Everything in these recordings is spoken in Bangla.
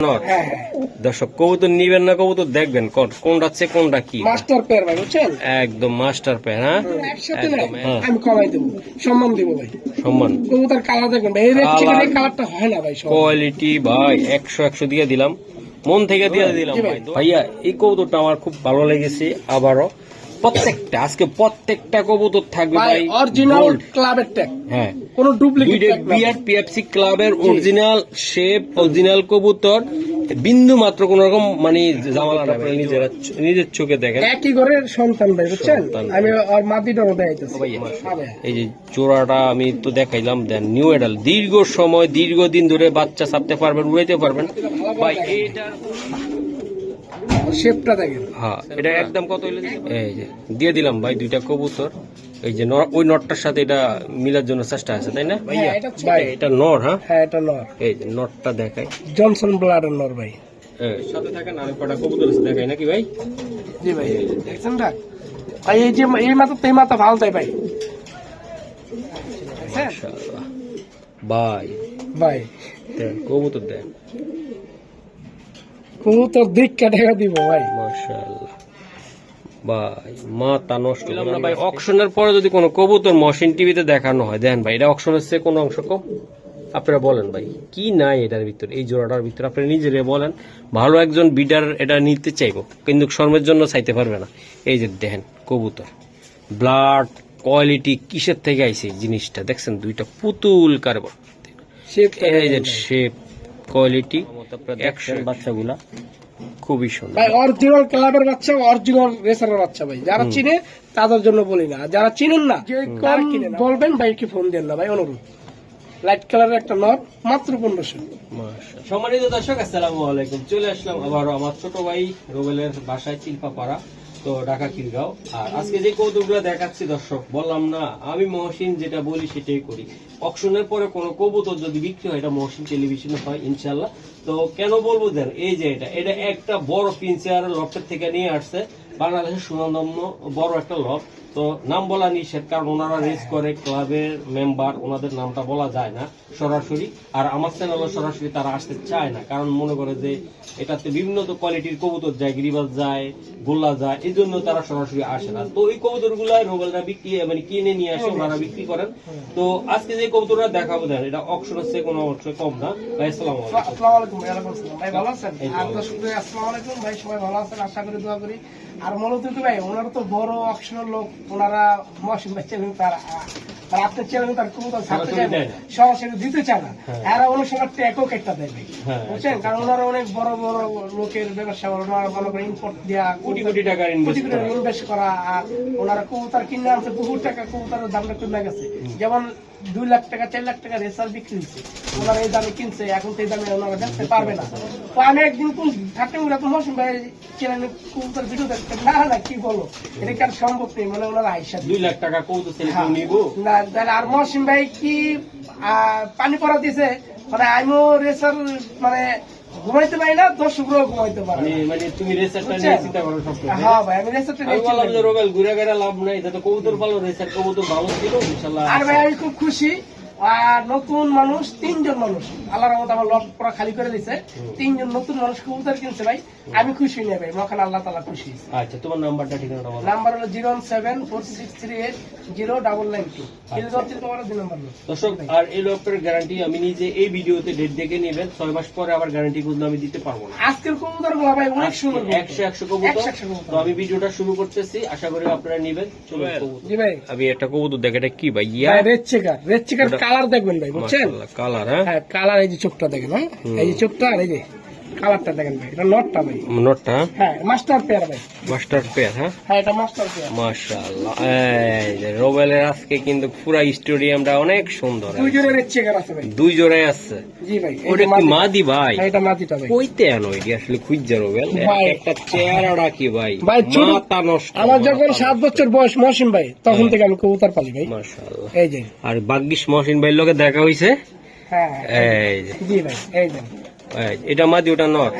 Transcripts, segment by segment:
হ্যাঁ হ্যাঁ। দর্শক কবুতর নিবেন না কবুতর দেখবেন কোনটা হচ্ছে কোনটা কি? মাস্টার পেয়ার ভাই বুঝছেন? একদম মাস্টার প্যান হ্যাঁ? হ্যাঁ। আমি কমাই দেবো সম্মান দেবো ভাই। সম্মান। কবুতার কালার দেখবেন ভাই এই রেড চিকেন এই কালারটা হয় না ভাই কোয়ালিটি ভাই একশো একশো দিয়ে দিলাম। মন থেকে দিয়ে দিলাম ভাই। ভাইয়া এই কবুতরটা আমার খুব ভালো লেগেছে আবারও। প্রত্যেকটা আজকে প্রত্যেকটা কবুতর থাকবে ভাই অরিজিনাল ক্লাবের ট্যাগ হ্যাঁ। কোনো duplicate B R P F C ক্লাবের অরিজিনাল শেপ অরিজিনাল কবুতর। বিন্দু মাত্র কোন রকম মানে জামালা না ভাই, নিজেরা নিজের চোখে দেখেন। একই ঘরের সন্তান ভাই বুঝছেন? আমি আর মাটিটাও দেখাইতেছি হ্যাঁ। এই যে চোরাটা আমি তো দেখাইলাম দেন নিউ এডাল দীর্ঘ সময় দীর্ঘদিন ধরে বাচ্চা ছাড়তে পারবেন উড়াইতে পারবেন। ভাই এইটা শেপটা দেখেন। হ্যাঁ এটা একদম কত হইল? এই যে দিয়ে দিলাম ভাই দুইটা কবুতর। এই যে ওই নটটার সাথে এটা মিলার জন্য চেষ্টা আছে তাই না? হ্যাঁ, এটা ভাই এটা নর হ্যাঁ? হ্যাঁ এটা নর। এই যে নটটা দেখাই। জনসন ব্লাডের নর ভাই। সাথে থাকেন আরেক কটা কবুতর আছে দেখাই নাকি ভাই? জি ভাই দেখছেন না? ভাই এই যে এই মাথা এই মাথা ভালো দেয় ভাই। ভাই। ভাই। কবুতর দেন কবুতর দিক টাকা দিব ভাই। মাশাআল্লাহ। ভাই মাথা নষ্ট করলাম না ভাই অকশনের পরে যদি কোনো কবুতর মশিন টিভিতে দেখানো হয় দেন ভাই এটা অকশনের চেয়ে কোনো অংশ কম। আপনারা বলেন ভাই কি নাই এটার ভিতর? এই জোড়াটার ভিতর আপনারা নিজেরা বলেন। ভালো একজন বিডার এটা নিতে চাইব কিন্তু শর্মের জন্য চাইতে পারবে না। এই যে দেখেন কবুতর। ব্লাড কোয়ালিটি কিসের থেকে আইছে জিনিসটা? দেখছেন দুইটা পুতুল কারবার শেপটা এই যে শেপ কোয়ালিটি একশো বাচ্চাগুলা খুবই সুন্দর। ভাই অরিজিনাল ক্লাবের বাচ্চা অরিজিনাল রেসারের বাচ্চা ভাই। যারা চিনে তাদের জন্য বলি না। যারা চিনেন না কম বলবেন ভাই কি ফোন দেন না ভাই অনুরোধ। লাইট কালারের একটা নট মাত্র পনেরোশো মাশাআল্লাহ। সম্মানিত দর্শক আসসালামু আলাইকুম। চলে আসলাম আবারও আমার ছোট ভাই রোবেলের বাসায় চিল্পাপাড়া। তো ঢাকা খিলগাঁও। আর আজকে যে কৌতুকগুলো দেখাচ্ছি দর্শক, বললাম না, আমি মহসিন যেটা বলি সেটাই করি। অকশনের পরে কোনো কবুতর যদি বিক্রি হয়, এটা মহসিন টেলিভিশনে হয় ইনশাল্লাহ তো কেন বলব দেন, এই যে এটা এটা একটা বড় পিনচার লফটের থেকে নিয়ে আসছে। বাংলাদেশের সুনন্দম্য বড় একটা লফট। তো নাম বলা নিষেধ কারণ ওনারা রেস করে ক্লাবের মেম্বার ওনাদের নামটা বলা যায় না সরাসরি। আর আমার চ্যানেলও সরাসরি তারা আসতে চায় না কারণ মনে করে যে এটাতে বিভিন্ন তো কোয়ালিটির কবুতর যায় গিরিবাজ যায় গোল্লা যায় এই জন্য তারা সরাসরি আসে না। তো এই কবুতর গুলাই রোবেলরা বিক্রি মানে কিনে নিয়ে আসে ওনারা বিক্রি করেন। তো আজকে যে কবুতরটা দেখাবো দেন এটা অক্ষর হচ্ছে কোনো অবশ্যই কম না। ভাই আসসালামু আলাইকুম। ভাই ভালো আছেন? আসসালামু আলাইকুম ভাই সবাই ভালো আছেন? আশা করি দোয়া করি। আর মূলত তো ভাই ওনারা তো বড় অক্ষরের লোক ওনারা মহসিন ভাই চ্যানেল তার আর আপনার তার কোনো ছাত্র। সরাসরি দিতে চায় না। হ্যাঁ। এরা একক একটা দেয় ভাই। হ্যাঁ, বুঝছেন? কারণ ওনারা অনেক বড় বড় লোকের ব্যবসা ওনারা মনে করেন ইম্পোর্ট দেওয়া কোটি কোটি টাকা কোটি কোটি ইনভেস্ট করা আর ওনারা কবুতার কিনে আনছে বহু টাকা কবুতারের দামটা কমে গেছে। যেমন দুই লাখ টাকা চার লাখ টাকা রেসার বিক্রি হচ্ছে ওনারা এই দামে কিনছে এখন সেই দামে ওনারা পারবে না। তো আমি একদিন কোন থাকতে ওরা তো মৌসুম ভাই চ্যানেলে কবুতর ভিডিও দেখতে না না কি বলো? এটা কি আর সম্ভব নেই মানে ওনারা আইসা দুই লাখ টাকা কবুতর ছেলে নিব? না তাহলে আর মৌসুম ভাই কি পানি পড়া দিছে মানে আমিও রেসার মানে ঘুমাইতে পারি না দর্শকরাও ঘুমাইতে পারে মানে মানে তুমি রেসারটা? নিয়ে চিন্তা করো সব হ্যাঁ ভাই আমি রেসারটা বললাম যে ঘুরে গেলে লাভ নাই এটা তো কবুতর ভালো রেসার কবুতর ভালো ছিল আর ভাই আমি খুব খুশি আর নতুন মানুষ তিনজন মানুষ। আল্লাহর রহমতে আমার লট পুরো খালি করে দিছে। তিনজন নতুন মানুষ কবুতর কিনছে ভাই। আমি খুশি নেই ভাই মখান আল্লাহ তালা খুশি আচ্ছা তোমার নাম্বারটা ঠিকানাটা বলো। নাম্বার হলো zero seven four six three eight zero double nine two. তোমার দুই নাম্বার দর্শক আর এই লোকটার গ্যারান্টি আমি নিজে এই ভিডিওতে ডেট দেখে নেবেন। ছয় মাস পরে আবার গ্যারান্টি কিন্তু আমি দিতে পারব না। আজকের কবুতরগুলো ভাই অনেক সুন্দর একশো একশো কবুতর। তো আমি ভিডিওটা শুরু করতেছি। আশা করি আপনারা নেবেন। চলো জি ভাই। আমি একটা কবুতর দেখ এটা কি ভাই? Yeah red checker red checker colour দেখবেন ভাই বুঝছেন? কালার হ্যাঁ? হ্যাঁ কালার এই যে চোখটা দেখেন হ্যাঁ? এই যে চোখটা আর এই যে কালারটা দেখেন ভাই এটা নটটা ভাই। নোটটা? হ্যাঁ মাস্টার পেয়ার ভাই। মাস্টার পেয়ার হ্যাঁ? হ্যাঁ এটা মাস্টার পেয়ার। মাশাআল্লাহ এই যে রোবেলের আজকে কিন্তু পুরা স্টেডিয়ামটা অনেক সুন্দর দুইজনের রেড চেকার আছে ভাই। দুই জোড়ায় আছে। জি ভাই ওটা কি মাদি- ভাই? হ্যাঁ, এটা মাটিটা ভাই। কইতে আনো এটি আসলে খুঁজছে রোবেল। ভাই। একটা চেহারাটা কি ভাই? ভাই, ছোট- মাথা নষ্ট। আমার যখন সাত বছর বয়স মহসিন ভাই তখন থেকে আমি কবুতর পালি ভাই। মাশাআল্লাহ। এই যে। আর বাগ্গিস মহসিন ভাইয়ের লগে দেখা হইছে? হ্যাঁ এই যে। জি ভাই এই যে। এটা মাদি ওটা নট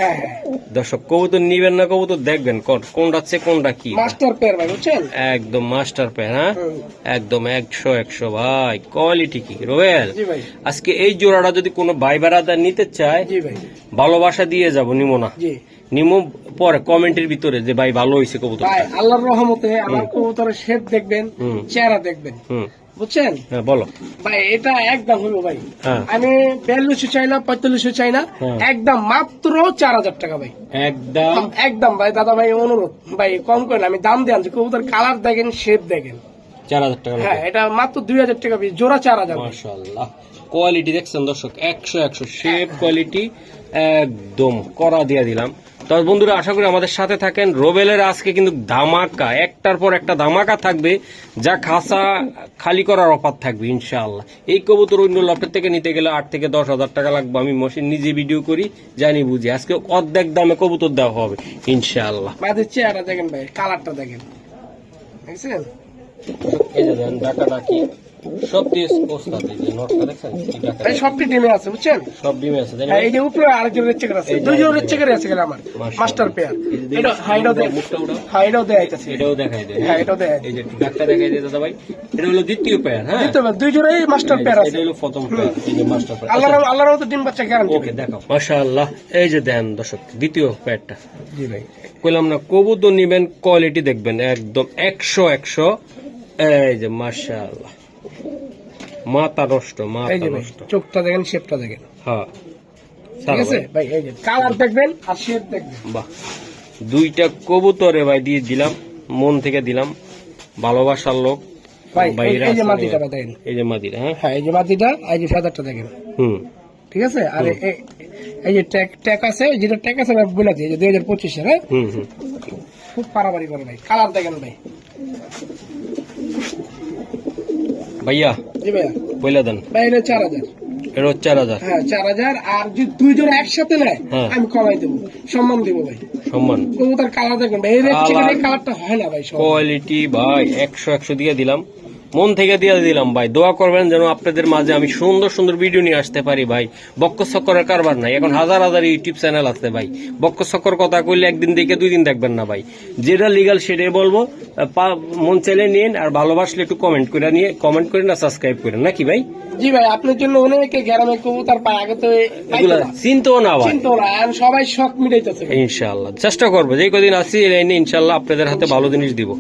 দর্শক কবু তো কবুতর নিবেন না কবু তো দেখবেন কোন- কোনটা হচ্ছে কোনটা কি? মাস্টার পেয়ার ভাই বুঝছেন? একদম মাস্টার পেয়ার হ্যাঁ? একদম একশো একশো ভাই। কোয়ালিটি কি রোয়েল? আজকে এই জোড়াটা যদি কোনো ভাই বারাদার নিতে চায় ভালোবাসা দিয়ে যাব নিমো না। জি। নিমো পরে কমেন্টের ভিতরে যে ভাই ভালো হয়েছে কবুতর। ভাই আল্লাহর রহমতে আমার কবুতরের শেপ দেখবেন চেহারা দেখবেন। বুঝছেন? হ্যাঁ বলো। ভাই এটা একদম হলো ভাই। হ্যাঁ। আমি বিয়াল্লিশশো চাই না পঁয়তাল্লিশশো চাই না হ্যাঁ। একদম মাত্র চার হাজার টাকা ভাই। একদম। একদম ভাই দাদা ভাই অনুরোধ। ভাই কম করেন আমি দাম দিয়ে আনছি। কবুতর কালার দেখেন শেপ দেখেন। চার হাজার টাকা হ্যাঁ এটা মাত্র দুই হাজার টাকা পিস জোড়া চার হাজার। মাশাল্লাহ কোয়ালিটি দেখছেন দর্শক একশো একশো শেপ কোয়ালিটি একদম করা দিয়ে দিলাম। তো বন্ধুরা, আশা করি আমাদের সাথে থাকেন। রোবেলের আজকে কিন্তু ধামাকা, একটার পর একটা ধামাকা থাকবে, যা খাসা খালি করার অফার থাকবে, ইনশাআল্লাহ। এই কবুতর অন্য লটের থেকে নিতে গেলে আট থেকে দশ হাজার টাকা লাগবে। আমি মশিন নিজে ভিডিও করি, জানি, বুঝি। আজকে অর্ধেক দামে কবুতর দেওয়া হবে, ইনশাআল্লাহ। চেহারা দেখেন ভাই, কালারটা দেখেন। এই যে দেন ডাকা ডাকি। সব দিয়ে ওস্তাদ এই যে নটটা দেখছেন এই সবটি টিমে আছে বুঝছেন? সব ডিমে আছে তাই না? হ্যাঁ, এই যে উপরে আরেকজন রেড আছে দুইজন রেড আছে গেলে আমার মাস্টার পেয়ার। এটা হাইডও দেয় মুখটা উঠাও। হ্যাঁ দেয় আইতাছে এটাও দেখাই দেয় হ্যাঁ এটাও দেয়। এই যে ডাক্তার দেখাই দেয় দাদা ভাই। এটা হলো দ্বিতীয় পেয়ার হ্যাঁ। দিতে হবে দুই জোড়াই মাস্টার পেয়ার আছে। এটা হলো প্রথম পেয়ার এই যে মাস্টার পেয়ার। আল্লাহর আল্লাহর মতো ডিম বাচ্চা গ্যারান্টি ওকে দেখাও। মাশাআল্লাহ। এই যে দেন দর্শক দ্বিতীয় পেয়ারটা। জি ভাই। কইলাম না কবুতর নিবেন কোয়ালিটি দেখবেন একদম একশো একশো এই যে মাশাআল্লাহ। মাথা নষ্ট মাথা নষ্ট। চোখটা দেখেন শেপটা দেখেন। হ্যাঁ। ঠিক আছে? ভাই। ভাই এই যে কালার দেখবেন আর শেপ দেখবেন। বাহ। দুইটা কবুতরে ভাই দিয়ে দিলাম মন থেকে দিলাম। ভালোবাসার লোক ভাই এই- যে আছে মাটিটা দেখেন। এই যে মাদিরা হ্যাঁ? হ্যাঁ এই যে মাটিটা এই যে ফেদারটা দেখেন। হুম। ঠিক আছে? আর এই যে ট্যাগ আছে যেটা ট্যাগ আছে বলে দিই যে দুই হাজার পঁচিশের হ্যাঁ? খুব পারাবারি করে ভাই। কালার দেখেন ভাই। ভাইয়া জি ভাইয়া। বইলা দেন। ভাই এটা চার হাজার। এটা চার হাজার। হ্যাঁ চার হাজার। আর যদি দুই জোড়া একসাথে নেয় হ্যাঁ। আমি কমাই দেবো। সম্মান দেবো ভাই। সম্মান। কবুতার কালার দেখবেন ভাই। এই রেড কালার- কালারটা হয় না ভাই কোয়ালিটি ভাই একশো একশো দিয়ে দিলাম। মন থেকে দিয়ে দিলাম ভাই। দোয়া করবেন যেন আপনাদের মাঝে আমি সুন্দর সুন্দর ভিডিও নিয়ে আসতে পারি ভাই। বক্ক চক্করের কারবার নাই। এখন হাজার হাজার ইউটিউব চ্যানেল আছে ভাই। বক্ক চক্কর কথা কইলে একদিন দেখে দুই দিন দেখবেন না ভাই। যেটা লিগাল সেটাই বলব। মন চাইলে নিন আর ভালোবাসলে একটু কমেন্ট করে নিয়ে কমেন্ট করেন না সাবস্ক্রাইব করেন নাকি ভাই? জি ভাই আপনার জন্য অনেকে গ্রামে কবুতার পায় আগে তো চিনতেও না। ভাই। চিন্তা না আর সবাই শখ মিটাইতেছে। ভাই। ইনশাল্লাহ চেষ্টা করব যে কদিন আসি এনে ইনশাল্লাহ আপনাদের হাতে ভালো জিনিস দিব।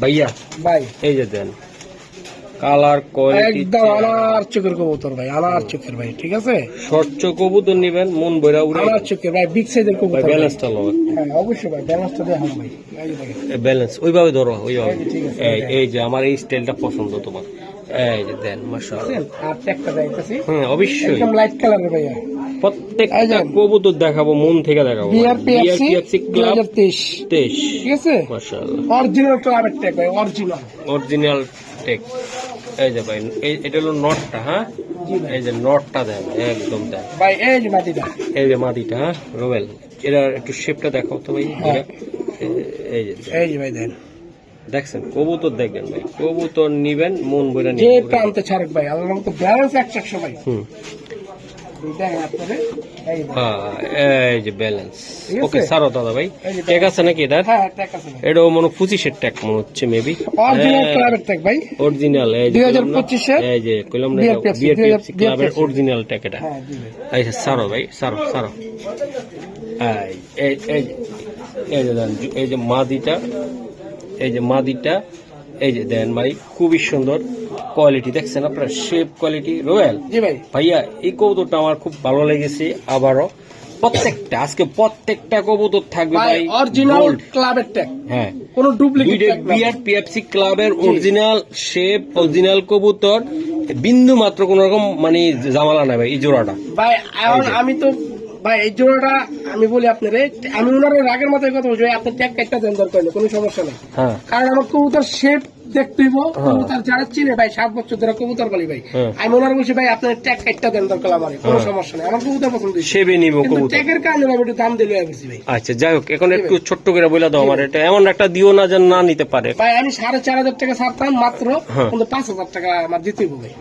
ভাইয়া ভাই। এই যে দেন। কালার কোয়ালিটি একদম আনার চোখের কবুতর ভাই চোখের ভাই ঠিক আছে? স্বচ্ছ কবুতর নিবেন মন বইরা উড়ে আনার চোখের ভাই বিগ সাইজের কবুতর ভাই। ব্যালেন্সটা হ্যাঁ অবশ্যই ভাই ভাই। ব্যালেন্স ওইভাবে ধরো ওইভাবে। এই যে এই এই যে আমার এই স্টাইলটা পছন্দ তোমার। এই যে দেন মাশাআল্লাহ। আর ট্যাগটা দেখাইতেছি। হ্যাঁ অবশ্যই। একদম লাইট কালারের ভাইয়া। প্রত্যেকটা কবুতর দেখাবো মন থেকে দেখাবো। বিআরপিএফসি বিআরপিএফসি ক্লাব হাজার তেইশ। তেইশ। ঠিক আছে? মাশাআল্লাহ। অরিজিনাল ক্লাবের ট্যাগ ভাই অরিজিনাল অরিজিনাল টেক এই যে ভাই এই এটা হলো নটটা হ্যাঁ? এই যে নটটা দেন একদম দেন। ভাই এই যে মাটিটা। এই যে মাদিটা হ্যাঁ? রোবেল এরা একটু শেপটা দেখাও তো ভাই হ্যাঁ। এই- যে এই যে ভাই দেন। দেখছেন কবুতর দেখবেন ভাই কবুতর নিবেন মন বইরা যে প্রান্তে ছাড়ক ভাই আল্লাহ তো ব্যালেন্স একশো ভাই। হুম। এই যে। হ্যাঁ, ব্যালেন্স ওকে সারো দাদা ভাই আছে নাকি এটা হ্যাঁ মনে হয় পঁচিশের ট্যাগ মনে হচ্ছে মেবি অরিজিনাল অরিজিনাল এই যে কইলাম না, এই যে কইলাম না BRPFC, B R P F C ক্লাবের অরিজিনাল ট্যাগ এটা হ্যাঁ সারো ভাই সারো সারো এই এই যে এই যে মাদিটা এই যে মাদিটা এই যে দেন ভাই খুবই সুন্দর কোয়ালিটি দেখছেন আপনার শেপ কোয়ালিটি রয়্যাল জি ভাই। ভাইয়া এই কবুতরটা আমার খুব ভালো লেগেছে আবারও। প্রত্যেকটা আজকে প্রত্যেকটা কবুতর থাকবে ভাই অরিজিনাল ক্লাবের ট্যাগ হ্যাঁ। কোনো duplicate tag B R P F C ক্লাবের অরিজিনাল শেপ অরিজিনাল কবুতর। বিন্দু মাত্র কোন রকম মানে জামালা নাই ভাই এই জোড়াটা। ভাই আমি তো ভাই এই জোড়াটা আমি বলি আপনারে আমি ওনার রাগের মাথায় কথা বলছি আপনি ট্যাগ কাটটা দেন দরকার নেই কোনো সমস্যা নেই। হ্যাঁ। কারণ আমার কবুতর শেপ দেখতেইব হ্যাঁ। কবুতর যারা চিনে ভাই সাত বছর ধরে কবুতর বলি ভাই। হ্যাঁ। আমি ওনার বলছি ভাই আপনার ট্যাগ কাটটা দেন দরকার আমার কোনো সমস্যা নেই। আমার কবুতর পছন্দ সেবে নিব কবুতর। ট্যাগের কারণে আমি একটু দাম দিলে গেছি ভাই। আচ্ছা যাই হোক এখন একটু ছোট্ট করে বলে দাও আমার এটা এমন একটা দিও না যেন না নিতে পারে। ভাই আমি সাড়ে চার হাজার টাকা ছাড়তাম মাত্র হ্যাঁ। কিন্তু পাঁচ হাজার টাকা আমার দিতেই হবে ভাই।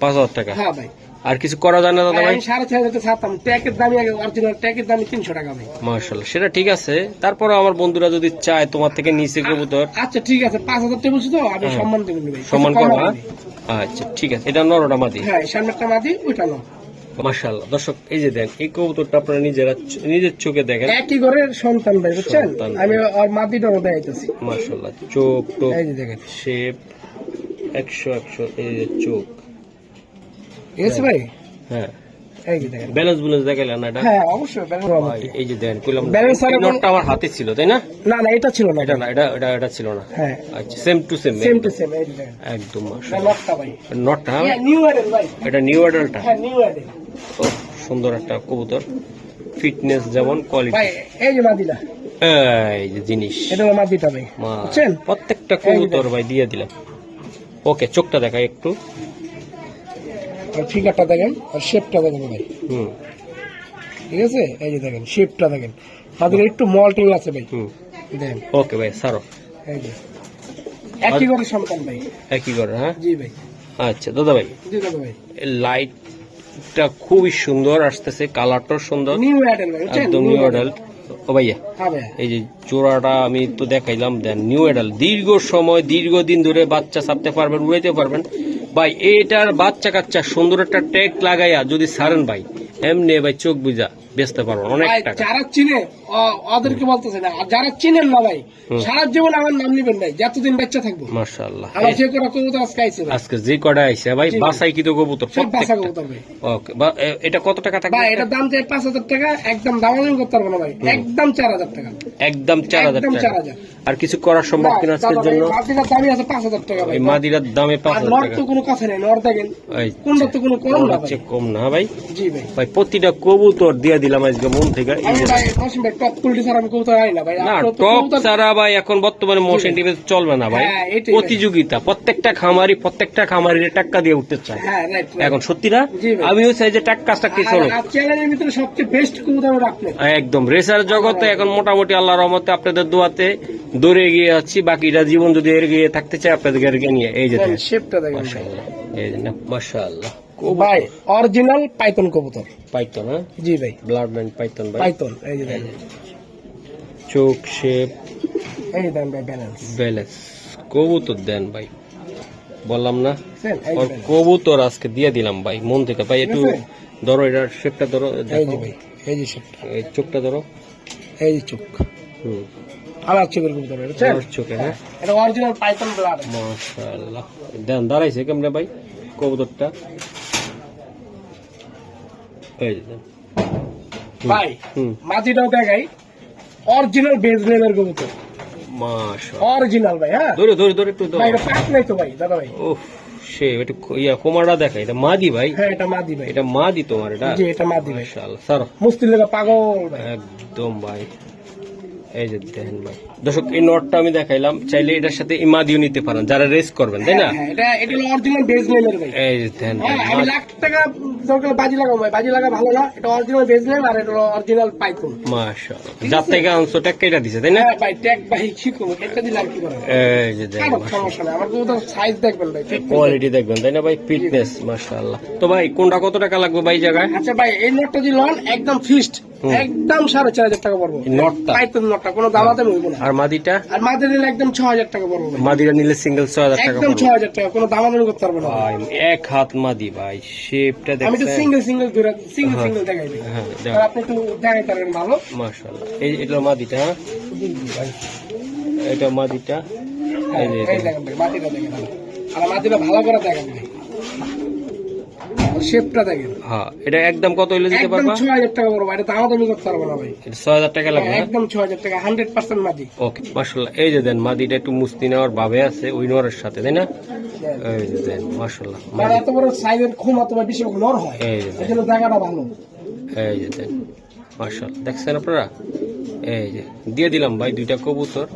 পাঁচ হাজার টাকা। হ্যাঁ ভাই। আর কিছু করা যায় না দাদা ভাই? আমি সাড়ে ছয় হাজার টাকা ছাড়তাম। ট্যাকের দামই আগে অরিজিনাল ট্যাকের দামই তিনশো টাকা ভাই। মার্শাল্লাহ সেটা ঠিক আছে। তারপরে আমার বন্ধুরা যদি চায় তোমার থেকে নিচে কবুতর। আচ্ছা ঠিক আছে পাঁচ হাজার টাকা বলছি তো আমি হ্যাঁ। সম্মান দেবেন ভাই। সম্মান করব হ্যাঁ? আচ্ছা ঠিক আছে এটা নরটা মাদি। হ্যাঁ সামনে একটা মাদি ওইটা নাও। মার্শাল্লাহ দর্শক এই যে দেন এই কবুতরটা আপনারা নিজেরা নিজের চোখে দেখেন। একই ঘরের সন্তান ভাই বুঝছেন। আমি ওর মাদিটাও দেখাইতেছি। চোখ টোক এই যে দেখেন। শেপ একশো একশো এই যে চোখ। ঠিক আছে ভাই? হ্যাঁ। এই যে দেখেন। ব্যালেন্স ব্যালেন্স দেখাইলেন না এটা? হ্যাঁ অবশ্যই এই যে কইলাম ছাড়া আমার হাতে ছিল তাই না? না না এটা ছিল না এটা না এটা। এটা এটা ছিল না। হ্যাঁ। আচ্ছা same to same same to same এই দেখেন। একদম এটা মার্শাল্লাহ ভাই। নটটা নিউ অ্যাডেল ভাই। এটা নিউ অ্যাডাল্টটা হ্যাঁ নিউ সুন্দর একটা কবুতর। ফিটনেস যেমন কোয়ালিটি ভাই এই যে মাদিটা এই যে জিনিস। এটা হলো মাদিটা ভাই। মা, বুঝছেন? প্রত্যেকটা কবুতর ভাই দিয়ে দিলাম। ওকে চোখটা দেখাই একটু। আর ফিগারটা দেখেন আর শেপটা দেখেন ভাই। হুম। ঠিক আছে? এই যে দেখেন শেপটা দেখেন। তাদের একটু মল্টিং আছে ভাই। হুম। দেখেন। ওকে ভাই সারো। এই যে। একই ঘরের সন্তান ভাই। একই করে হ্যাঁ? জি ভাই। আচ্ছা দাদা ভাই। জি দাদা ভাই। লাইটটা খুবই সুন্দর আসতেছে কালারটাও সুন্দর। নিউ ভাই একদম নিউ অ্যাডাল ও ভাইয়া হ্যাঁ এই যে জোড়াটা আমি তো দেখাইলাম দেন নিউ অ্যাডাল দীর্ঘ সময় দীর্ঘদিন ধরে বাচ্চা ছাপতে পারবেন উড়াইতে পারবেন। ভাই এটার বাচ্চা কাচ্চা সুন্দর একটা ট্যাগ লাগাইয়া যদি সারেন ভাই এমনি ভাই চোখ বুঝা বেচতে পারব অনেক টাকা। চিনে ওদেরকে বলতেছে না। আর যারা চিনেন না ভাই সারা জীবন আমার নাম নিবেন ভাই যতদিন বাচ্চা থাকব। মাশাআল্লাহ। আমার যে কটা কবুতর আজকে আইছে আজকে যে কটা আইছে ভাই বাসাই কি তো কবুতর? সব বাসা কবুতর ভাই। ওকে এটা কত টাকা থাকবে? ভাই এটার দাম চাই পাঁচ হাজার টাকা একদম দামাদামি করতে পারব না ভাই। একদম চার হাজার টাকা। একদম চার হাজার একদম টাকা। আর কিছু করার সম্ভব কিনা আজকের জন্য? মাদিটার দামই আছে পাঁচ হাজার টাকা ভাই। মাদিরার দামে পাঁচ আর হাজার নর তো কোনো কথা নেই নর দেখেন। কোনটা তো কোনো কম না ভাই। কম না ভাই। জি ভাই। ভাই প্রতিটা কবুতর দিয়ে দিলাম আজকে মন থেকে। এই ভাই টপ কোয়ালিটি ছাড়া আমি কবুতর আনি না ভাই। না টপ ছাড়া ভাই এখন বর্তমানে মোশন টিভি চলবে না ভাই। হ্যাঁ, এটাই ভাই। প্রতিযোগিতা প্রত্যেকটা খামারি প্রত্যেকটা খামারির টাক্কা দিয়ে উঠতে চায়। হ্যাঁ এখন সত্যি না? আমিও চাই যে টাক্কা টাক্কি চলো। চ্যানেলের ভিতরে সবচেয়ে বেস্ট কবুতর রাখলেন একদম। রেসার জগতে এখন মোটামুটি আল্লাহ রহমতে আপনাদের দোয়াতে দৌড়ে গিয়ে যাচ্ছি। বাকিটা জীবন যদি এগিয়ে থাকতে চাই আপনাদেরকে এগিয়ে নিয়ে এই যে দেখেন। শেপটা দেখেন মাশাআল্লাহ। এই মাশাআল্লাহ। ভাই অরিজিনাল পাইথন কবুতর। পাইতন হ্যাঁ? জি ভাই। ব্লাড ব্যান্ড পাইতন ভাই। পাইথন এই যে দেখেন চোখ শেপ এই যে দেখেন ভাই ব্যালেন্স ব্যালেন্স কবুতর দেন ভাই। বললাম না? ওর কবুতর আজকে দিয়ে দিলাম ভাই মন থেকে। ভাই একটু ধরো এটার শেপটা ধরো এই দেখো। যে ভাই এই যে শেপটা এই চোখটা ধরো। এই যে চোখ। হুম। আমার চোখের কবুতর চোখে হ্যাঁ? এটা অরিজিনাল পাইথন ব্লাড মাশাআল্লাহ। দেন দাঁড়াইছে কেমনে ভাই কবুতরটা? এই ভাই মাটিটাও দেখাই। অরিজিনাল কবুতর ভাই হ্যাঁ? ধরে ধরে ধরে একটু ভাই এটা পাক নাই তো ভাই দাদা ভাই। উফ সে ইয়া কোমারটা দেখা এটা মাদি ভাই। হ্যাঁ এটা মাদি ভাই। এটা মাদি তোমার এটা? জি এটা মাদি ভাই। মাশাআল্লাহ সারো। মুস্তির লেগে পাগল ভাই। একদম ভাই। এই যে দেখেন ভাই। দর্শক এই নটটা আমি দেখাইলাম। চাইলে এটার সাথে ইমাদিও নিতে পারেন যারা রেস করবেন তাই না? হ্যাঁ, হ্যাঁ, এটা এটা অরিজিনাল বেজ ভাই। এই যে দেখেন আমি লাখ টাকা দরকার বাজি লাগাবো ভাই বাজি লাগা ভালো না এটা অরিজিনাল বেজ আর এটা অরিজিনাল পাইথন মাশাআল্লাহ। যার থেকে আনছো ট্যাগ কেটে দিছে তাই না? ভাই ট্যাগ ভাই কি করব দিলে আর কি করব এই যে দেখেন সমস্যা নেই আমার কবুতর সাইজ দেখবেন ভাই কোয়ালিটি দেখবেন। তাই না ভাই? ফিটনেস মাশাআল্লাহ। তো ভাই কোনটা কত টাকা লাগবে ভাই জায়গায়? আচ্ছা ভাই এই নোটটা যে লন একদম ফিক্সড হুম। একদম সাড়ে চার হাজার টাকা পড়ব। নটটা। পাইথন নোটটা কোনো দামাতে হইব না। আর মাদিটা? আর মাঝে নিলে একদম ছ হাজার টাকা পড়ব। মাদিরা নিলে সিঙ্গেল ছয় হাজার টাকা একদম ছ হাজার টাকা কোনো দামাদামি করতে পারব না। ভাই এক হাত মাদি ভাই শেপটা আমি তো সিঙ্গেল সিঙ্গেল ধরে সিঙ্গেল হ্যাঁ। সিঙ্গেল দেখাই দিই। হ্যাঁ দেখো আপনি একটু দেখাই পারেন ভালো। মাশাআল্লাহ। এই এটা মাদিটা হ্যাঁ। এটা মাদিটা। হ্যাঁ, এই। দেখেন মাটিটা দেখেন। আর মাটিটা ভালো করে দেখেন। ভাই শেপটা দেখেন। হ্যাঁ এটা একদম কত হইলে দিতে পারবা? ছ হাজার টাকা পড়ব এটা দামাদামি করতে পারব না ভাই। এটা ছয় হাজার টাকা লাগবে হ্যাঁ, একদম ছ টাকা হান্ড্রেড পার্সেন্ট মাটি ওকে মাশাল্লাহ এই যে দেন মাদিটা একটু মুস্তি নেওয়ার ভাবে আছে সাথে তাই না? এই যে দেন মাশাল্লাহ মানে এত বড় সাইজের খুম অত বেশি নর হয়। এই যে এই জায়গাটা ভালো। এই যে দেন মাশাল্লাহ দেখছেন আপনারা? এই যে দিয়ে দিলাম ভাই দুইটা কবুতর।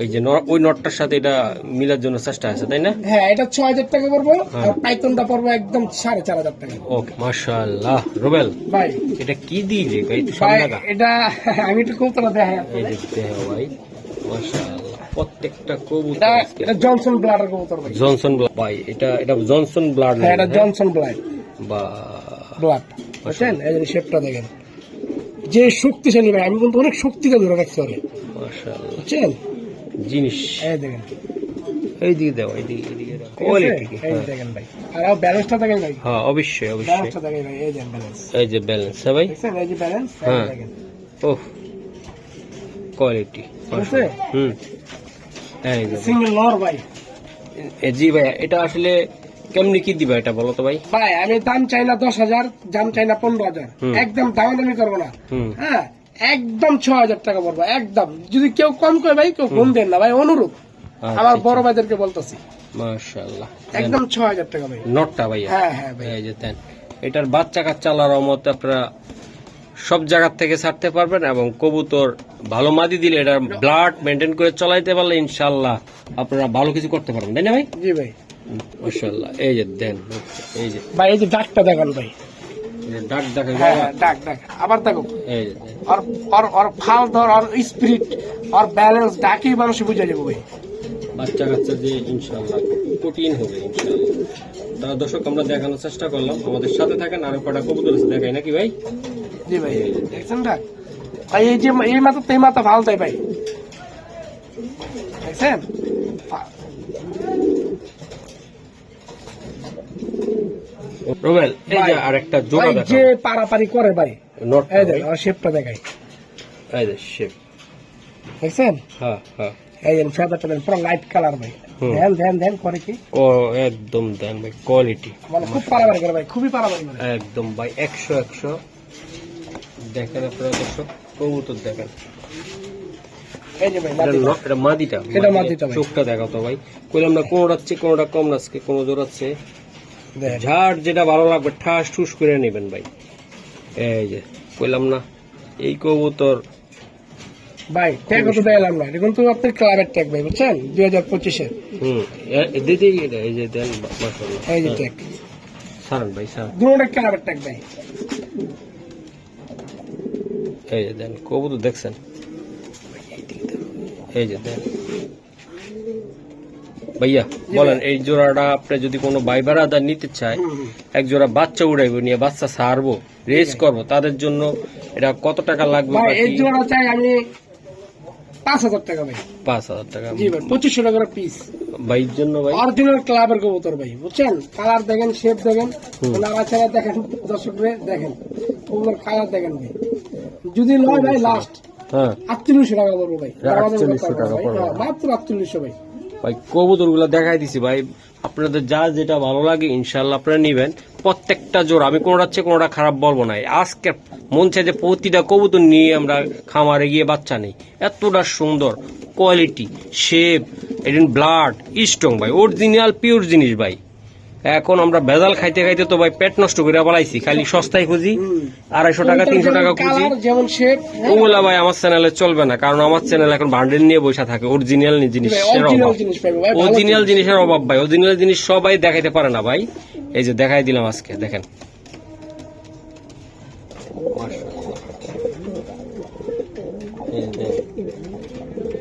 এই যে ওই নটটার সাথে এটা মিলার জন্য চেষ্টা আছে তাই না? হ্যাঁ এটা ছ হাজার টাকা পড়ব হ্যাঁ। আর পাইথনটা পড়ব একদম সাড়ে চার হাজার টাকা। ওকে মাশাল্লাহ রুবেল ভাই। এটা কি ভাই একটু ভাই এটা আমি একটু কৌতলা দেখাই। এই। যে দেহ ভাই মাশাল্লাহ প্রত্যেকটা কবুতর এটা জনসন ব্লাডের কবুতর ভাই। জনসন ব্লাড ভাই এটা এটা জনসন ব্লাড হ্যাঁ এটা জনসন ব্লাড বা ব্লাড বুঝছেন? এই যে শেপটা দেখেন। যে শক্তিশালী ভাই আমি কিন্তু অনেক শক্তিতে ধরে ওরে। মাশাআল্লাহ। বুঝছেন? জিনিস। এই দেখেন। এই দিকে দাও এই দিকে দাও কোয়ালিটি এই দেখেন ভাই। আর ব্যালেন্সটা দেখেন ভাই। হ্যাঁ অবশ্যই অবশ্যই। ব্যালেন্সটা দেখেন ভাই এই দেখেন ব্যালেন্স। এই যে ব্যালেন্স হ্যাঁ ভাই? এই যে ব্যালেন্স হ্যাঁ। ওহ কোয়ালিটি আছে? হুম। এই যে সিঙ্গেল নর ভাই। জি ভাই এটা আসলে কেমনি কি দিবা এটা বলো তো ভাই? ভাই আমি দাম চাই না দশ হাজার দাম চাই না পনেরো হাজার। একদম দাম দামি করব না। হ্যাঁ? একদম ছ হাজার টাকা পড়ব একদম। যদি কেউ কম করে ভাই কেউ ফোন দেন না ভাই অনুরোধ আচ্ছা, আমার বড় ভাইদেরকে বলতেছি। মাশাআল্লাহ। একদম টাকা ভাই। নটটা ভাইয়া? হ্যাঁ হ্যাঁ ভাই। এই যে দেন এটার বাচ্চা কাচ্চা রহমতে আপনারা সব জায়গার থেকে ছাড়তে পারবেন এবং কবুতর ভালো মাদি দিলে এটা ব্লাড মেনটেন করে চলাইতে পারলে ইনশাল্লাহ আপনারা ভালো কিছু করতে পারবেন তাই না ভাই? জি ভাই। মাশাল্লাহ এই যে দেন এই যে ভাই এই যে ডাকটা দেখান ভাই। ডাক ডাক হ্যাঁ ডাক ডাক। আবার দেখো। আর আর আর ফাল ধর আর স্পিরিট আর ব্যালেন্স ডাকেই মানুষ বুঝে যাব ভাই বাচ্চা কাচ্চা দিয়ে ইনশাল্লাহ কঠিন হবে ইনশাল্লাহ তা দর্শক আমরা দেখানোর চেষ্টা করলাম। আমাদের সাথে থাকেন আরও কটা কবুতর আছে দেখাই নাকি ভাই? জি ভাই দেখছেন ডাক ভাই এই যে এই মাথা তো এই মাথা ভালো তাই ভাই। দেখছেন? রোবেল এই যে আরেকটা জোড়া দেখা যে পারাপারি করে ভাই নট এই দেখ আর শেপটা দেখাই। এই যে শেপ দেখছেন? হ্যাঁ হ্যাঁ। এই যে ফেদারটা দেন পুরো লাইট কালার ভাই। ধ্যান ধ্যান ধ্যান করে কি? ও একদম দেন ভাই কোয়ালিটি মানে খুব পারাপারি করে ভাই খুবই পারাপারি করে। একদম ভাই একশো একশো। দেখেন আপনারা দর্শক কবুতর দেখেন। এই যে ভাই এটা মাটিটা। ন- এটা মাদিটা এটা মাদিটা। চোখটা দেখাও তো ভাই। কইলাম না কোনোটা কোনোটা কম নাচকে কোনো জোড়াচ্ছে দেখেন। ঝাড় যেটা ভালো লাগবে ঠাস ঠুস করে নেবেন ভাই। এই যে কইলাম না এই কবুতর। ভাই ট্যাগ তো দিলাম না এটা কিন্তু আপনার ক্লাবের ট্যাগ ভাই বুঝছেন? দুই হাজার পঁচিশের হুম দিদি এই যে দেন এই যে ট্যাগ সারান ভাই সারান দুটোটা ক্লাবের ট্যাগ ভাই। এই যে দেন কবুতর দেখছেন? এই যে দেন। ভাইয়া বলেন এই জোড়াটা আপনি যদি কোনো ভাই বেড়াদার নিতে চায়। এক জোড়া বাচ্চা উড়াইবো নিয়ে বাচ্চা সারবো রেস করব তাদের জন্য এটা কত টাকা লাগবে এই জোড়া চাই আমি পাঁচ হাজার টাকা ভাই। পাঁচ হাজার টাকা। জি ভাই পঁচিশশো টাকার পিস ভাইয়ের জন্য ভাই? অরিজিনাল ক্লাবের কবুতর ভাই বুঝছেন? কালার দেখেন শেপ দেখেন। নাড়াচাড়া দেখেন দর্শক দেখেন। কবুতর কালার দেখেন ভাই। যদি নয় ভাই লাস্ট হ্যাঁ। আটচল্লিশশো টাকা পড়ব ভাই। এটা 4800 টাকা পড়বে। হ্যাঁ, মাত্র আটচল্লিশশো ভাই। ভাই কবুতরগুলা দেখাই দিছি ভাই। আপনাদের যা যেটা ভালো লাগে ইনশাল্লাহ আপনারা নেবেন। প্রত্যেকটা জোর আমি কোনোটা হচ্ছে, কোনোটা খারাপ বলব না। আজকে মন চাই যে প্রতিটা কবুতর নিয়ে আমরা খামারে গিয়ে বাচ্চা নেই। এতটা সুন্দর কোয়ালিটি শেপ এদিন ব্লাড স্ট্রং ভাই। অরিজিনাল পিওর জিনিস ভাই। এখন আমরা ভেজাল খাইতে খাইতে তো ভাই পেট নষ্ট করে বলাইছি খালি সস্তায় খুঁজি আড়াইশো টাকা তিনশো টাকা খুঁজি। যেমন ওগুলা ভাই আমার চ্যানেলে চলবে না কারণ আমার চ্যানেল এখন বান্ডেল নিয়ে বসে থাকে অরিজিনাল জিনিসের অভাব। অরিজিনাল জিনিসের অভাব ভাই অরিজিনাল জিনিস সবাই দেখাইতে পারে না ভাই। এই যে দেখাই দিলাম আজকে দেখেন। এই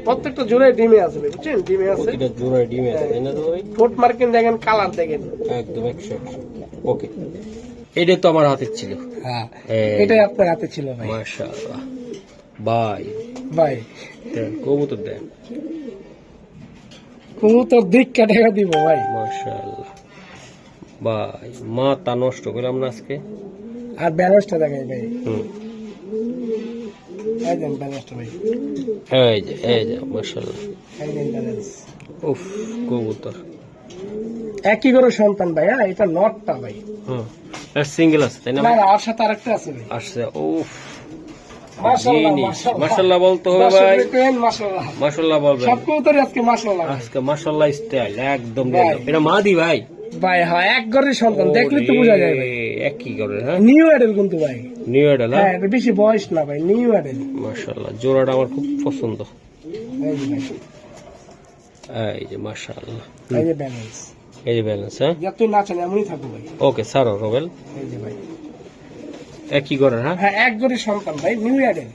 প্রত্যেকটা জোড়ে ডিমে আছে বুঝছেন? ডিমে আছে। প্রতিটা জোড়ায় ডিম আছে। তাই না ভাই। ঠোঁট মার্কিং দেখেন কালার দেখেন। একদম একশো একশো। ওকে। এটা তো আমার হাতে ছিল। হ্যাঁ। এই, এটাই আপনার হাতে ছিল ভাই। মাশাআল্লাহ। ভাই ভাই দেন কবুতর দেন কবুতর দীক্ষা টাকা দিব ভাই। মাশাআল্লাহ। ভাই মাথা নষ্ট করলাম না আজকে। আর ব্যালেন্সটা দেখাই ভাই। হুম। এই ভাই যে এই যে মাশাআল্লাহ। এই দেন ব্যালেন্স উফ কবুতর। একই করে সন্তান ভাই এটা নটটা ভাই। হুম সিঙ্গেল আছে তাই না? না আর সাথে আরেকটা আছে ভাই। আসছে উফ। মাশাআল্লাহ, জিনিস মাশাআল্লাহ। মাশাআল্লাহ বলতে হবে ভাই। দেখবেন, মাশাআল্লাহ। মাশাআল্লাহ বলবেন। সব কবুতরই আজকে মাশাআল্লাহ। আজকে মাশাআল্লাহ স্টাইল একদম এটা মাদি ভাই। ভাই হ্যাঁ এক ঘরের সন্তান দেখলে তো বোঝা যায় ভাই। এক কি করে হ্যাঁ? নিউ অ্যাডেল কিন্তু ভাই। নিউ এডাল হ্যাঁ এটা বেশি বয়স না ভাই নিউ অ্যাডেল মাশাআল্লাহ জোড়াটা আমার খুব পছন্দ। এই যে ভাই। এই যে মাশাআল্লাহ। এই যে ব্যালেন্স এই যে ব্যালেন্স হ্যাঁ? যতই এমনই থাকব ভাই। ওকে সারো রবেল। এই যে ভাই। একই করে হ্যাঁ? হ্যাঁ এক ঘরের সন্তান ভাই নিউ অ্যাডেল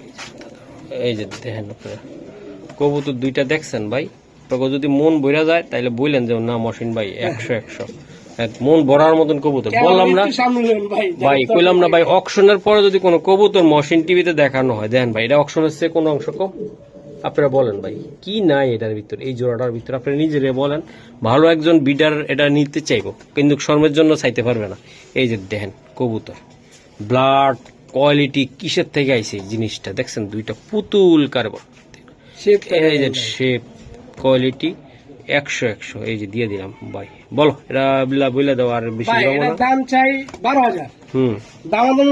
এই যে দেখেন আপনারা। কবুতর দুইটা দেখছেন ভাই? তোকে যদি মন বইরা যায় তাইলে বললেন যে না মশিন ভাই একশো একশো। এক মন ভরার মতন কবুতর। বললাম না ভাই কইলাম না ভাই অকশনের পরে যদি কোনো কবুতর মশিন টিভিতে দেখানো হয় দেন ভাই এটা অকশনের চেয়ে কোনো অংশ কম। আপনারা বলেন ভাই কি নাই এটার ভিতর এই জোড়াটার ভিতর আপনারা নিজেরে বলেন। ভালো একজন বিডার এটা নিতে চাইব কিন্তু শর্মের জন্য চাইতে পারবে না। এই যে দেখেন কবুতর। ব্লাড কোয়ালিটি কিসের থেকে আইছে জিনিসটা? দেখছেন দুইটা পুতুল কারবার। এই যে শেপ কোয়ালিটি একশো একশো। এই যে দিয়ে দিলাম ভাই বলো এটা বিলা বলে দাও আর বেশি দাম চাই বারো হাজার। হুম।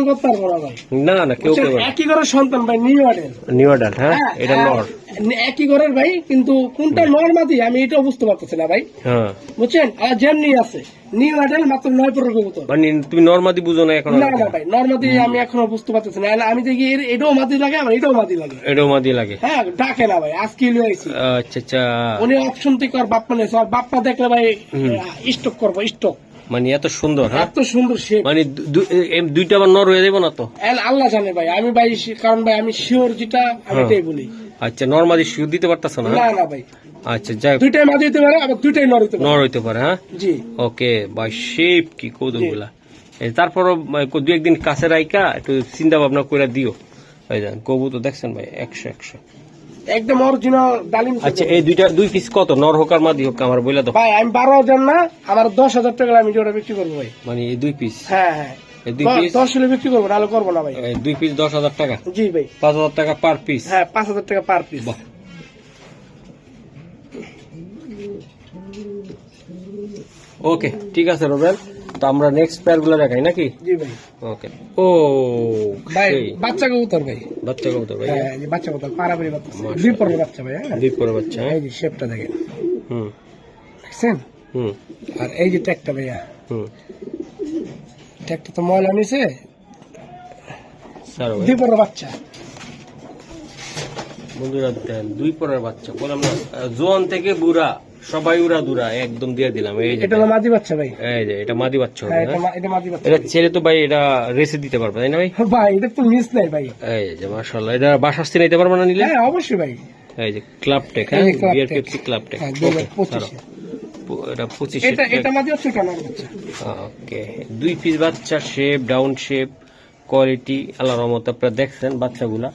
করতে পারব না ভাই। না না কেউ বুঝছেন? একই ঘরের সন্তান ভাই নিউ নিউ অ্যাডাল্ট হ্যাঁ? এটা নর। একই ঘরের ভাই কিন্তু কোনটা নর্মাদি আমি এটাও বুঝতে পারতেছি না ভাই। হ্যাঁ। বুঝছেন? আর যেমনি আছে নিউ মাত্র নয় পনেরো মানে তুমি নর্মাদি বুঝো না এখন? না না ভাই নর্মাদি আমি এখনও বুঝতে পারতেছি না। আমি দেখি এটাও মাদি লাগে আমার এটাও মাদি লাগে। এটাও মাদি লাগে। হ্যাঁ ডাকে না ভাই আজকে লিয়ে আচ্ছা আচ্ছা। উনি অপশন থেকে আর বাপ্পা নেই আর বাপ্পা দেখলে ভাই স্টক করব স্টক। মানে এত সুন্দর হ্যাঁ? এত সুন্দর শেপ মানে দুইটা আবার নর হয়ে যাব না তো? আল্লাহ জানে ভাই আমি ভাই কারণ ভাই আমি শিওর যেটা আমি হ্যাঁ। বলি। আচ্ছা নর্মাদি শিউ দিতে পারতাছ না না না ভাই। আচ্ছা যাই দুইটাই মাদি হতে পারে আবার দুইটাই নর হতে পারে। নর হইতে পারে হ্যাঁ? জি। ওকে ভাই শেপ কি কৌতুকগুলা। তারপরও দু একদিন কাছে রাইকা একটু চিন্তা ভাবনা করে দিও। ভাই যান কবুতর দেখছেন ভাই একশো একশো। একদম অরিজিনাল ডালিম আচ্ছা এই দুইটা দুই পিস কত? নর হোক আর মাদি হোক আমার বলে দাও। ভাই আমি বারো হাজার না আমার দশ হাজার টাকা আমি জোড়া বিক্রি করব ভাই। মানে এই দুই পিস হ্যাঁ হ্যাঁ। দুই পিস দশ বিক্রি করব নাহলে করব না ভাই। দুই পিস দশ হাজার টাকা? জি ভাই। পাঁচ হাজার টাকা পার পিস হ্যাঁ পাঁচ হাজার টাকা পার পিস। ওকে ঠিক আছে রোবেল। তো আমরা নেক্সট পেয়ারগুলো দেখাই নাকি? জি ভাই। ওকে ও ভাই বাচ্চা কবুতর ভাই। বাচ্চা কবুতর ভাই হ্যাঁ বাচ্চা কবুতর পারাপারি বাচ্চা। দুই পরের বাচ্চা ভাই হ্যাঁ? দুই পরে বাচ্চা হ্যাঁ? এই যে শেপটা দেখেন। হুম। দেখছেন? হুম। আর এই যে ট্যাগটা ভাইয়া। হুম। ট্যাগটা তো ময়লা নিছে। দুই পরের বাচ্চা। বন্ধুরা দুই পরের বাচ্চা। বললাম না জোয়ান থেকে বুড়া সবাই উড়া দুরা একদম দিয়ে দিলাম। এই যে এটা হলো মাদি বাচ্চা ভাই। এই যে এটা মাদি বাচ্চা হবে হ্যাঁ এটা হ্যাঁ? এটা মাদি বাচ্চা এটা ছেড়ে তো ভাই এটা রেসে দিতে পারবে তাই না ভাই? ভাই এটা তো মিস নাই ভাই। এই যে মাশাআল্লাহ এটা বাসাস্তি নিতে পারবে না নিলে? হ্যাঁ অবশ্যই ভাই। এই যে ক্লাব টেক হ্যাঁ? বিয়ার ক্লাব টেক হ্যাঁ এটা পঁচিশ এটা এটা মাদি বাচ্চা ওকে দুই পিস বাচ্চা শেপ ডাউন শেপ কোয়ালিটি আল্লাহ রহমত আপনারা দেখছেন বাচ্চাগুলা।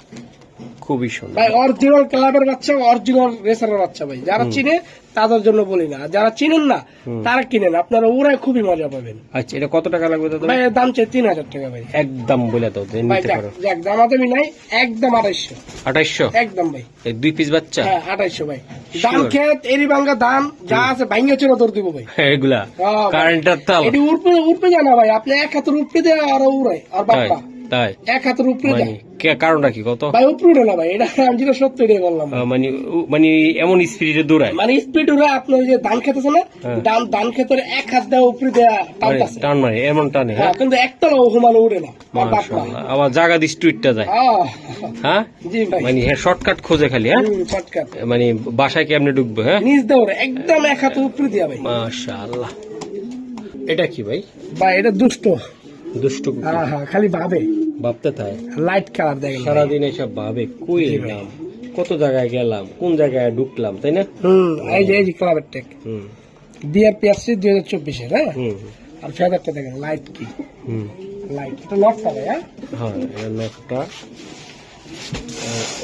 খুবই সুন্দর। ভাই অরিজিনাল ক্লাবের বাচ্চা অরিজিনাল রেসারের বাচ্চা ভাই। যারা চিনে তাদের জন্য বলি না। যারা চিনেন না তারা কিনেন। আপনারা ওরাই খুবই মজা পাবেন। আচ্ছা এটা কত টাকা লাগবে দাদা? ভাই দাম চাই তিন হাজার টাকা ভাই। একদম বলে দাও নিতে পারো। যাক দামাদামি নাই একদম আড়াইশো। আঠাইশশো একদম ভাই। এই দুই পিস বাচ্চা? হ্যাঁ আড়াইশো ভাই। দাম. খেত এরি ভাঙ্গা দাম যা আছে ভাঙ্গে চলে তোর দিব ভাই। এগুলা। হ্যাঁ, কারেন্টের তাল। এটি উপরে উপরে জানা ভাই। আপনি এক হাতের উপরে দেয় আর উড়াই আর বাপ্পা। তাই? এক হাতের উপরে মানে দেয়। কারণটা কি কত? ভাই উপরে উঠে না ভাই এটা আমি যেটা সত্য এটাই বললাম। মানে মানে এমন স্পিডে দৌড়ায়? মানে স্পিড উড়ে আপনি যে ধান খেতেছে না হ্যাঁ। ধান ধান খেতের এক হাত দেওয়া উপরে দেওয়া মানে টান মানে এমন টানে হ্যাঁ হ্যাঁ? কিন্তু একটা না বাপ্পা মাশাআল্লাহ। আবার জায়গা দিয়ে স্টুইটটা যায়। হ্যাঁ? মানে হ্যাঁ শর্টকাট খোঁজে খালি হ্যাঁ? শর্টকাট মানে বাসায় কেমনে ঢুকবো হ্যাঁ? নিজ দেওয়ার একদম এক হাতে উপরে দিয়া ভাই। মাশাআল্লাহ। এটা কি ভাই? ভাই এটা দুষ্ট। দুষ্টু কুকুর। হ্যাঁ হ্যাঁ খালি ভাবে। ভাবতে তাই। লাইট কালার ভাই। সারাদিন এসব ভাবে কই এলাম? কত জায়গায় গেলাম? কোন জায়গায় ঢুকলাম তাই না? হুম এই যে এই যে ক্লাবের টেক হুম। ডিআরপি আসছে দুই হাজার চব্বিশের হ্যাঁ? হুম আর ফেদারটা দেখেন লাইট কি? হুম। লাইট এটা ভাই হ্যাঁ? হ্যাঁ এটা নখটা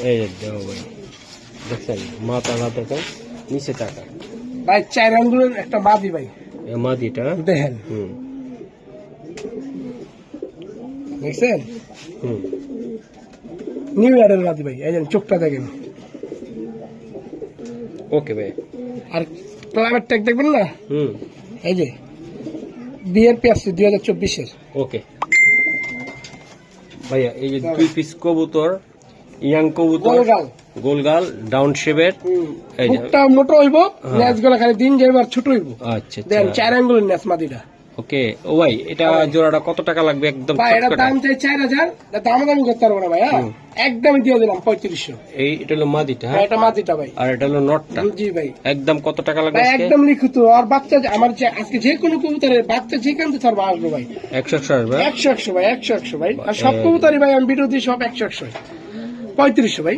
এই দেও ভাই। দেখছেন? মাথা না দেখেন নিচে টাকা। ভাই চার আঙ্গুলের একটা বাদি ভাই। মাদিটা দেখেন। হুম। দেখছেন? নিউ ইয়ারের বাদি ভাই এই চোখটা দেখেন। ওকে ভাই। আর ক্লাবের টেক দেখবেন না? হুম। এই যে বিআরপি আসছে দুই হাজার চব্বিশের। ওকে ভাইয়া এই যে দুই পিস কবুতর ইয়াং কবুতর গোলগাল। গোলগাল ডাউন শেপের এই যে মুখটা মোটো হইব ন্যাচগুলা খালি দিন যাইবার ছোট হইব। আচ্ছা দেন আচ্ছা। চার আঙ্গুলের ন্যাচ মাদিটা ওকে ও ভাই এটা জোড়াটা কত টাকা লাগবে একদম ভাই এটা দাম চাই চার হাজার দাম দামি করতে পারব না ভাই হ্যাঁ? একদমই দিয়ে দিলাম পঁয়ত্রিশশো। এই এটা হলো মাদিটা হ্যাঁ? এটা মাদিটা ভাই। আর এটা হলো নটটা? জি ভাই। একদম কত টাকা লাগবে একদম লিখিত আর বাচ্চা আমার যে আজকে যে কোনো কবুতরের বাচ্চা যেখান থেকে ছাড়বো আসব ভাই। একশো একশো আসবে? একশো একশো ভাই একশো একশো ভাই। আর সব কবুতরই ভাই আমি ভিডিও দিই সব একশো একশো। পঁয়ত্রিশশো ভাই।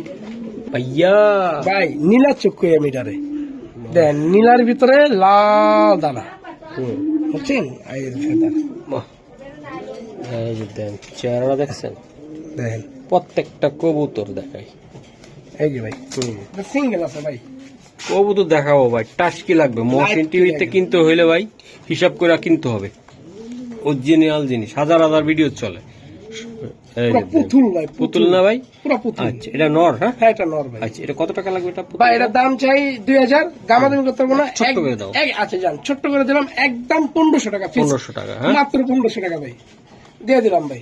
ভাইয়া! ভাই নীলা চক্ষু মিটারে। দেন নীলার ভিতরে লাল দানা। হুম। বুঝছেন এই ফেদার বাহ। এই যে দেন চেহারা দেখছেন? দেখেন। প্রত্যেকটা কবুতর দেখাই। এই যে ভাই সিঙ্গেল আছে ভাই। কবুতর দেখাবো ভাই টাস্কি লাগবে। মহসিন টিভিতে কিনতে হইলে ভাই হিসাব করে কিনতে হবে। অরিজিনাল জিনিস হাজার হাজার ভিডিও চলে। পুতুল ভাই পুতুল। না ভাই? পুরো পুতুল। আচ্ছা এটা নর হ্যাঁ? হ্যাঁ এটা নর ভাই। আচ্ছা এটা কত টাকা লাগবে এটা ভাই এটার দাম চাই দুই হাজার দামাদামি করতে পারব না। ছোট্ট করে দাও। আচ্ছা যান ছোট্ট করে দিলাম একদম পনেরোশো টাকা পনেরোশো টাকা হ্যাঁ? মাত্র পনেরোশো টাকা ভাই। দিয়ে দিলাম ভাই।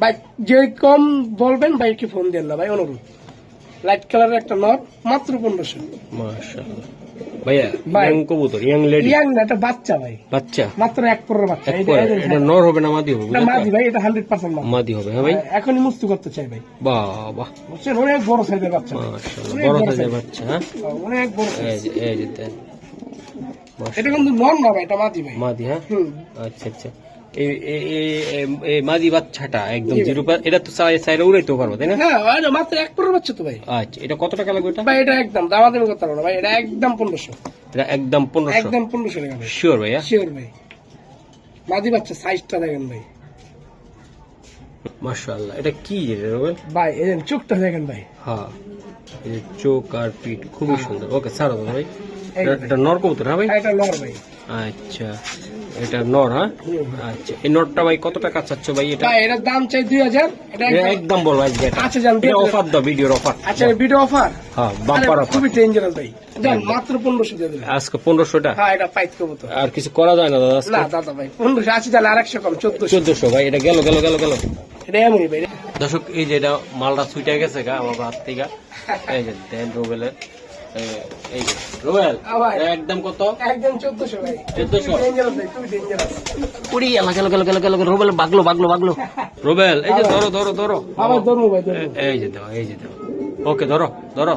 ভাই যে কম বলবেন ভাইকে ফোন দেন না ভাই অনুরোধ। লাইট কালারের একটা নট মাত্র পনেরোশো। মাশাআল্লাহ। ভাইয়া ইয়াং কবুতর ইয়াং লেডি ইয়াং না এটা বাচ্চা ভাই। বাচ্চা? মাত্র এক পনেরো বাচ্চা। এক এই যে- পরে। এই যে এটা হ্যাঁ। নর হবে না মাদি হবে মাদি ভাই এটা হান্ড্রেড পার্সেন্ট মাদি হবে হ্যাঁ ভাই? এখনই মুস্তি করতে চাই ভাই। বাহ বাহ বুঝছেন অনেক বড় সাইজের বাচ্চা। মাশাআল্লাহ বড় বড় সাইজের বাচ্চা হ্যাঁ? অনেক বড় এই যে এই যে এটা কিন্তু নন না ভাই এটা মাদি ভাই। মাদি হ্যাঁ? আচ্ছা আচ্ছা। এই মাদি বাচ্চাটা একদম জিরো এটা তো পারব তাই না? হ্যাঁ মাত্র এক পনেরো বাচ্চা তো ভাই। আচ্ছা এটা কত টাকা লাগবে এটা ভাই এটা একদম করতে পারব না ভাই এটা একদম পনেরোশো। এটা একদম পনেরোশো। একদম পনেরোশো টাকা শিওর ভাইয়া। শিওর ভাই। মাদি বাচ্চা সাইজটা দেখেন ভাই। মাশাআল্লাহ এটা কি ভাই চোখটা দেখেন ভাই। হ্যাঁ এই চোখ আর পিঠ খুবই সুন্দর। ওকে ছাড়ো ভাই। এটা- এটা নর কবুতর হ্যাঁ ভাই? এটা নর ভাই। আচ্ছা। এটা নর হ্যাঁ? আচ্ছা এই নটটা ভাই কত টাকা চাচ্ছ ভাই এটা? ভাই এটার দাম চাই এটা একদম- বলো আজকে এটা। আচ্ছা জান এটা অফার দাও ভিডিওর অফার আচ্ছা ভিডিও অফার হ্যাঁ বাম্পার অফার খুবই ডেঞ্জারাস ভাই। জান মাত্র দিয়ে আজকে হ্যাঁ এটা পাইত করব তো। আর কিছু করা যায় না দাদা দাদা ভাই একশো কম ভাই এটা গেল গেল গেল গেল। এটা এমনই ভাই। দর্শক এই যে এটা মালটা ছুটে গেছে গা আমার হাত থেকে। এই যে দেন রোবেলের। এই- একদম কত? একদম চোদ্দশো ভাই। 1400 ডেঞ্জারাস ভাই খুবই ডেঞ্জারাস কুড়ি এলা গেল গেল গেল গেল রোবেল বাগলো বাগলো বাগলো। রোবেল এই যে ধরো ধরো ধরো। আবার ধরবো ভাই এই যে দাও এই যে দাও ওকে ধরো ধরো।